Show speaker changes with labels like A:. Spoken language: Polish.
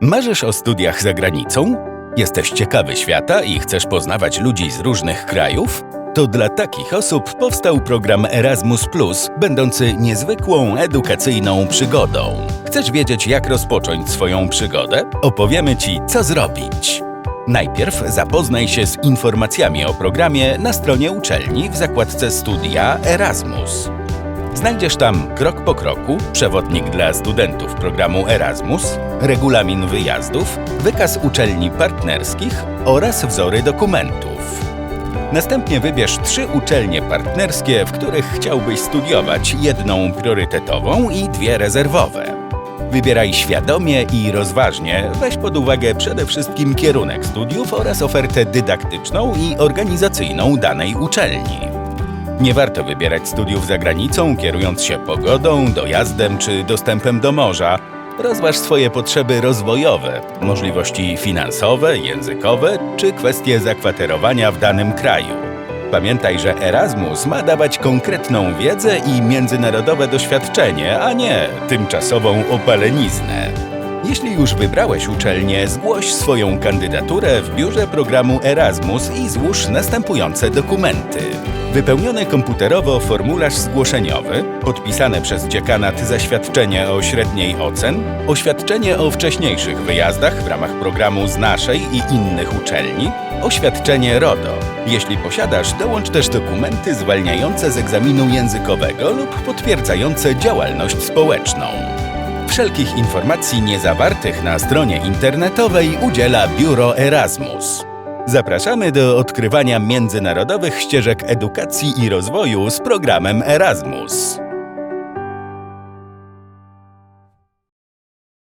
A: Marzysz o studiach za granicą? Jesteś ciekawy świata i chcesz poznawać ludzi z różnych krajów? To dla takich osób powstał program Erasmus, będący niezwykłą edukacyjną przygodą. Chcesz wiedzieć, jak rozpocząć swoją przygodę? Opowiemy Ci, co zrobić. Najpierw zapoznaj się z informacjami o programie na stronie uczelni w zakładce Studia Erasmus. Znajdziesz tam krok po kroku przewodnik dla studentów programu Erasmus, regulamin wyjazdów, wykaz uczelni partnerskich oraz wzory dokumentów. Następnie wybierz trzy uczelnie partnerskie, w których chciałbyś studiować, jedną priorytetową i dwie rezerwowe. Wybieraj świadomie i rozważnie, weź pod uwagę przede wszystkim kierunek studiów oraz ofertę dydaktyczną i organizacyjną danej uczelni. Nie warto wybierać studiów za granicą, kierując się pogodą, dojazdem czy dostępem do morza. Rozważ swoje potrzeby rozwojowe, możliwości finansowe, językowe czy kwestie zakwaterowania w danym kraju. Pamiętaj, że Erasmus ma dawać konkretną wiedzę i międzynarodowe doświadczenie, a nie tymczasową opaleniznę. Jeśli już wybrałeś uczelnię, zgłoś swoją kandydaturę w biurze programu Erasmus i złóż następujące dokumenty. Wypełniony komputerowo formularz zgłoszeniowy, podpisane przez dziekanat zaświadczenie o średniej ocen, oświadczenie o wcześniejszych wyjazdach w ramach programu z naszej i innych uczelni, oświadczenie RODO. Jeśli posiadasz, dołącz też dokumenty zwalniające z egzaminu językowego lub potwierdzające działalność społeczną. Wszelkich informacji niezawartych na stronie internetowej udziela Biuro Erasmus. Zapraszamy do odkrywania międzynarodowych ścieżek edukacji i rozwoju z programem Erasmus.